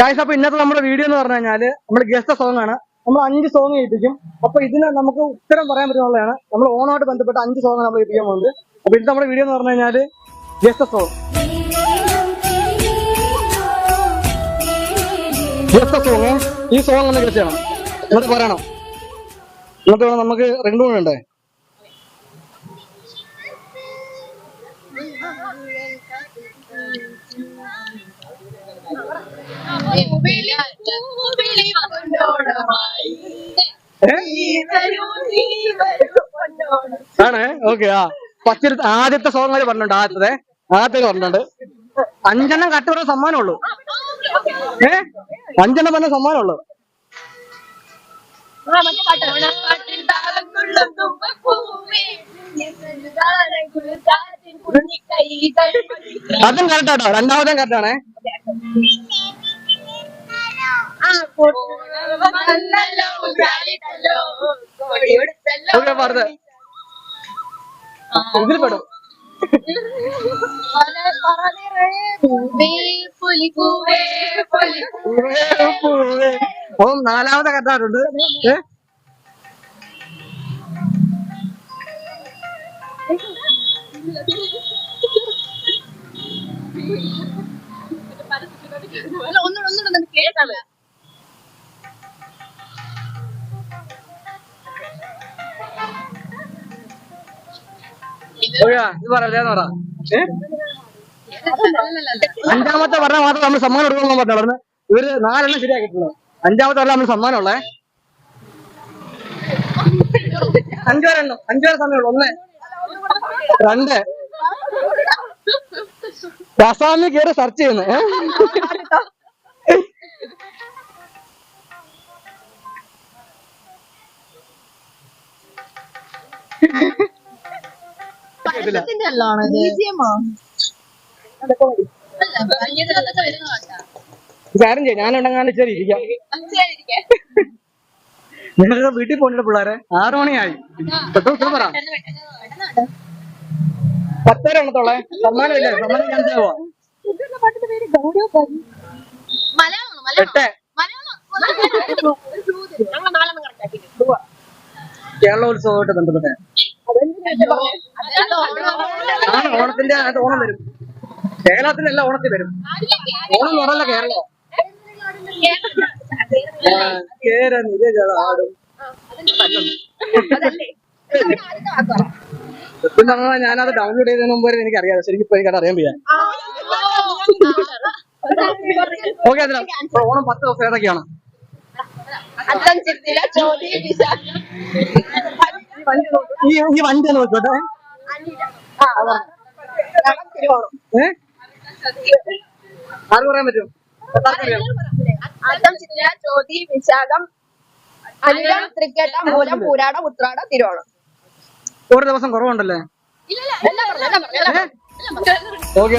Guys അപ്പൊ ഇന്നത്തെ നമ്മുടെ വീഡിയോ എന്ന് പറഞ്ഞു കഴിഞ്ഞാൽ നമ്മൾ ഗസ്റ്റ് സോങ് ആണ്. നമ്മൾ അഞ്ച് സോങ് കേൾപ്പിക്കും അപ്പൊ ഇതിന് നമുക്ക് ഉത്തരം പറയാൻ പറ്റുന്നതാണ്. നമ്മൾ ഓണമായിട്ട് ബന്ധപ്പെട്ട അഞ്ച് സോങ് നമ്മൾ കേൾപ്പിക്കാൻ പോകുന്നത്. അപ്പൊ ഇത് നമ്മുടെ വീഡിയോ എന്ന് പറഞ്ഞു കഴിഞ്ഞാൽ ഗസ്റ്റ് സോങ് ഗസ്റ്റ് സോങ് ഈ സോങ് ഒന്ന് ഗസ്റ്റ് എന്നിട്ട് പറയണം. എന്നിട്ട് നമുക്ക് റിംഗ് ഉണ്ടേ ആണ്? ഓക്കെ ആ. പത്തിരു ആദ്യത്തെ സോങ് വരെ പറഞ്ഞിട്ടുണ്ട്? ആദ്യത്തെ? ആദ്യത്തെ പറഞ്ഞിട്ടുണ്ട്. അഞ്ചെണ്ണം കട്ട് പറഞ്ഞ സമ്മാനമുള്ളൂ. ഏ? അഞ്ചെണ്ണം പറഞ്ഞ സമ്മാനമുള്ളൂ. അതും കറക്റ്റാട്ടോ രണ്ടാമതും കറക്റ്റാണേ അപ്പം നാലാമത്തെ കത്താറുണ്ട് ഏ ഒന്നുകൂടെ കേട്ടാലോ ഓക്കെ ഇത് അഞ്ചാമത്തെ പറഞ്ഞാൽ മാത്രം നമ്മൾ സമ്മാനം എടുക്കണം പറഞ്ഞു പറഞ്ഞു ഇവർ നാലെണ്ണം ശരിയാക്കിയിട്ടുള്ളൂ അഞ്ചാമത്തെ പറഞ്ഞാൽ നമ്മൾ സമ്മാനം ഉള്ളേ അഞ്ചാറെണ്ണം അഞ്ചാറ് സമയമുള്ളു. ഒന്ന് രണ്ട്. അസാമിൽ കയറി സെർച്ച് ചെയ്യുന്നത് ഇത് കാര്യം ചെയ്യാം ഞാൻ ഉണ്ടെങ്ങാണ്ട് ഇരിക്കാം. നിങ്ങൾക്ക് വീട്ടിൽ പോകണ്ട പിള്ളേരെ? ആറു മണിയായി. പെട്ടെന്ന് ഉത്തരം പറ. പത്തേരെ എണ്ണത്തോളെ സമ്മാനമില്ലേ? സമ്മാനം എട്ട്. മലയാളം കേരളോത്സവമായിട്ട് ബന്ധപ്പെട്ട. ആണ് ഓണത്തിന്റെ അത് ഓണം വരും. കേരളത്തിന്റെ എല്ലാം ഓണത്തിൽ വരും. ഓണം എന്ന് പറഞ്ഞല്ല കേരളം? സത്യം പറഞ്ഞാൽ ഞാനത് ഡൗൺലോഡ് ചെയ്തതിന് മുമ്പ് വരെ എനിക്ക് അറിയാം ശരിക്കും ഇപ്പൊ എനിക്കത് അറിയാൻ വയ്യ. ഓക്കെ അതിനാ ഓണം പത്ത് ദിവസം ഏതൊക്കെയാണ്? ഈ ഈ വണ്ടി നോക്കട്ടെ ഏ? ആർക്ക് പറയാൻ പറ്റും? എല്ലാവർക്കും അറിയാം. ചോതി വിശാഖം അനിഴം തൃക്കേട്ട മൂലം പൂരാട ഉത്രാട തിരുവോണം. ഒരു ദിവസം കുറവുണ്ടല്ലേ? ഓക്കെ.